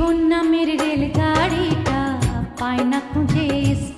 ఉన్న मेरे रेलगाड़ी का पायना तुझे इस